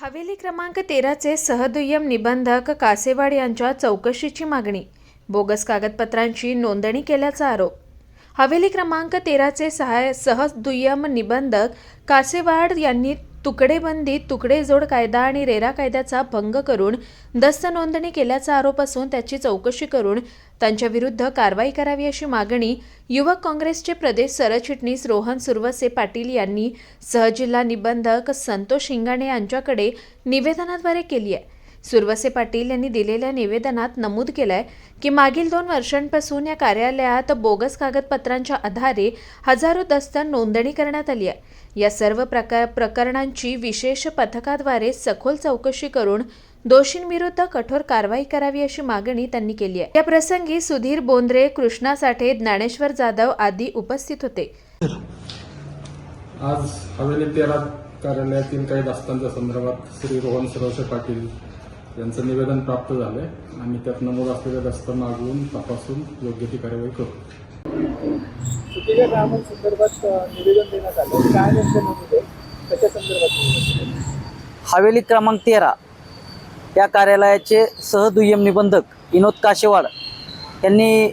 हवेली क्रमांक तेराचे सहदुय्यम निबंधक कासेवाड यांच्या चौकशीची मागणी. बोगस कागदपत्रांची नोंदणी केल्याचा आरोप. हवेली क्रमांक तेराचे सहाय सहदुय्यम निबंधक कासेवाड यांनी तुकडेबंदी तुकडेजोड कायदा आणि रेरा कायद्याचा भंग करून दस्त नोंदणी केल्याचा आरोप असून त्याची चौकशी करून त्यांच्याविरुद्ध कारवाई करावी अशी मागणी युवक काँग्रेसचे प्रदेश सरचिटणीस रोहन सुरवसे पाटील यांनी सहजिल्हा निबंधक संतोष हिंगाणे यांच्याकडे निवेदनाद्वारे केली आहे. सुरवसे पाटील यांनी दिलेल्या निवेदनात नमूद केलंय की मागील दोन वर्षांपासून या कार्यालयात बोगस कागदपत्रांच्या आधारे हजारो दस्त नोंदणी करण्यात आली आहे. या सर्व प्रकार प्रकरणांची विशेष पथकाद्वारे सखोल चौकशी करून दोषींविरुद्ध कठोर कारवाई करावी अशी मागणी त्यांनी केली आहे. या प्रसंगी सुधीर बोंद्रे कृष्णा साठे ज्ञानेश्वर जाधव आदी उपस्थित होते. आज हवेली तेरा कार्यालयातील काही दास्तांच्या संदर्भात श्री रोहन सरोसे पाटील यांचं निवेदन प्राप्त झालंय. आणि त्यात नमूद असलेल्या दस्त मागवून तपासून योग्य ती कार्यवाही करू. चुकीच्या कामांसंदर्भात अ, निवेदन देण्यात आलं. काय नेमकं नमूद आहे कशा संदर्भात निवेदन आहे? हवेली क्रमांक तेरा. या कार्यालयाचे सहदुय्यम निबंधक विनोद काशेवाड यांनी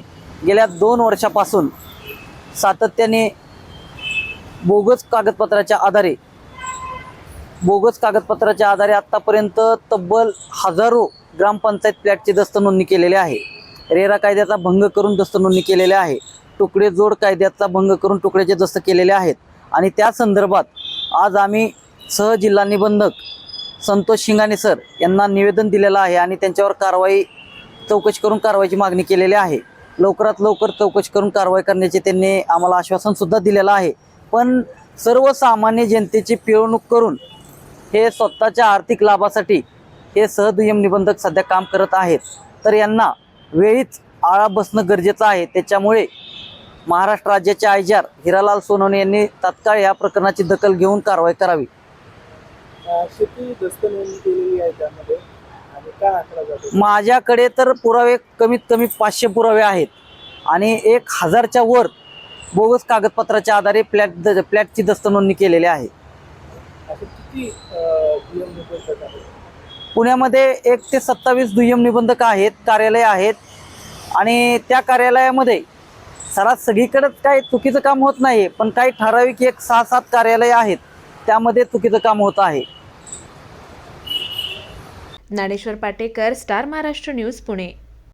गेल्या दोन वर्षापासून सातत्याने बोगस कागदपत्राच्या आधारे बोगस कागदपत्राच्या आधारे आत्तापर्यंत तब्बल हजारो ग्रामपंचायत फ्लॅटची दस्त नोंदणी केलेली आहे. रेरा कायद्याचा भंग करून दस्त नोंदणी केलेली आहे. तुकडे जोड कायद्याचा भंग करून तुकड्याचे दस्त केलेले आहेत. आणि त्या संदर्भात आज आम्ही सहजिल्हा निबंधक संतोष शिंगाणे सर यांना निवेदन दिलेलं आहे आणि त्यांच्यावर कारवाई चौकशी करून कारवाईची मागणी केलेली आहे. लवकरात लवकर चौकशी करून कारवाई करण्याचे त्यांनी आम्हाला आश्वासनसुद्धा दिलेलं आहे. पण सर्वसामान्य जनतेची पिळवणूक करून हे स्वतःच्या आर्थिक लाभासाठी हे सहदुय्यम निबंधक सध्या काम करत आहेत. तर यांना वेळीच आळा बसणं गरजेचं आहे. त्याच्यामुळे महाराष्ट्र राज्याचे आयजार हिरालाल सोनवणे यांनी तात्काळ या प्रकरणाची दखल घेऊन कारवाई करावी. अ, किती दस्त नोंदणी केलेली आहे त्यामध्ये. आणि काय आकडा जातो? माझ्याकडे तर पुरावे कमीत कमी पाचशे पुरावे आहेत. आणि एक हजारच्या वर बोगस कागदपत्राच्या आधारे फ्लॅट फ्लॅटची दस्त नोंदणी केलेली आहे. पुण्यामध्ये एक ते सत्तावीस दुय्यम निबंधक आहेत कार्यालय आहेत. आणि त्या कार्यालयामध्ये सरास सगळीकडेच काही चुकीचं काम होत नाही पण काही ठराविक एक सहा सात कार्यालय आहेत त्यामध्ये चुकीचं काम होत आहे. Dnyaneshwar Patekar star Maharashtra news Pune.